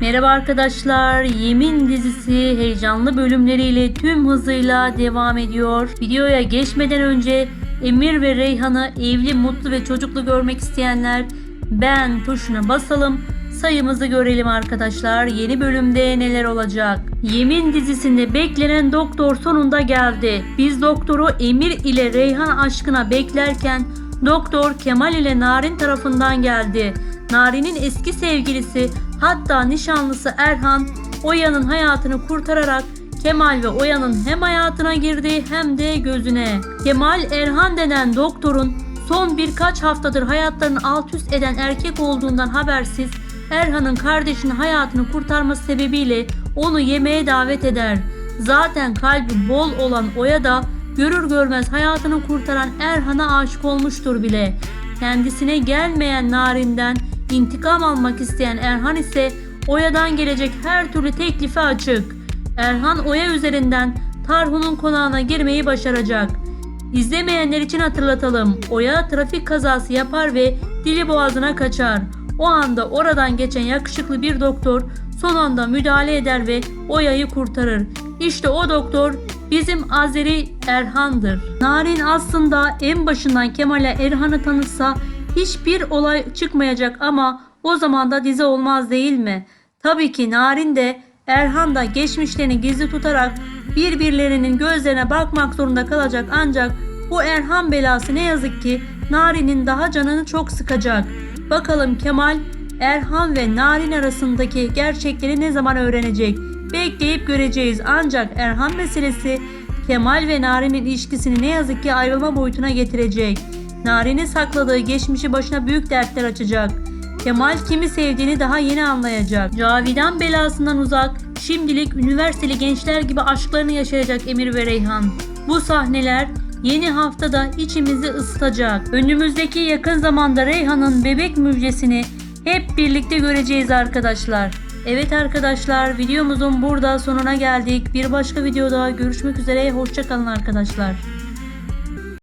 Merhaba arkadaşlar. Yemin dizisi heyecanlı bölümleriyle tüm hızıyla devam ediyor. Videoya geçmeden önce Emir ve Reyhan'ı evli, mutlu ve çocuklu görmek isteyenler ben tuşuna basalım. Sayımızı görelim arkadaşlar. Yeni bölümde neler olacak? Yemin dizisinde beklenen doktor sonunda geldi. Biz doktoru Emir ile Reyhan aşkına beklerken doktor Kemal ile Narin tarafından geldi. Narin'in eski sevgilisi hatta nişanlısı Erhan Oya'nın hayatını kurtararak Kemal ve Oya'nın hem hayatına girdi hem de gözüne. Kemal Erhan denen doktorun son birkaç haftadır hayatlarını alt üst eden erkek olduğundan habersiz Erhan'ın kardeşinin hayatını kurtarması sebebiyle onu yemeğe davet eder. Zaten kalbi bol olan Oya da görür görmez hayatını kurtaran Erhan'a aşık olmuştur bile. Kendisine gelmeyen Narin'den intikam almak isteyen Erhan ise Oya'dan gelecek her türlü teklife açık. Erhan Oya üzerinden Tarhun'un konağına girmeyi başaracak. İzlemeyenler için hatırlatalım. Oya trafik kazası yapar ve dili boğazına kaçar. O anda oradan geçen yakışıklı bir doktor son anda müdahale eder ve Oya'yı kurtarır. İşte o doktor bizim Azeri Erhan'dır. Narin aslında en başından Kemal'e Erhan'ı tanıtsa hiçbir olay çıkmayacak ama o zaman da dizi olmaz değil mi? Tabii ki Narin de Erhan da geçmişlerini gizli tutarak birbirlerinin gözlerine bakmak zorunda kalacak ancak bu Erhan belası ne yazık ki Narin'in daha canını çok sıkacak. Bakalım Kemal Erhan ve Narin arasındaki gerçekleri ne zaman öğrenecek? Bekleyip göreceğiz ancak Erhan meselesi Kemal ve Narin'in ilişkisini ne yazık ki ayrılma boyutuna getirecek. Narin'in sakladığı geçmişi başına büyük dertler açacak. Kemal kimi sevdiğini daha yeni anlayacak. Cavidan belasından uzak, şimdilik üniversiteli gençler gibi aşklarını yaşayacak Emir ve Reyhan. Bu sahneler yeni haftada içimizi ısıtacak. Önümüzdeki yakın zamanda Reyhan'ın bebek müjdesini hep birlikte göreceğiz arkadaşlar. Evet arkadaşlar videomuzun burada sonuna geldik. Bir başka videoda görüşmek üzere. Hoşçakalın arkadaşlar.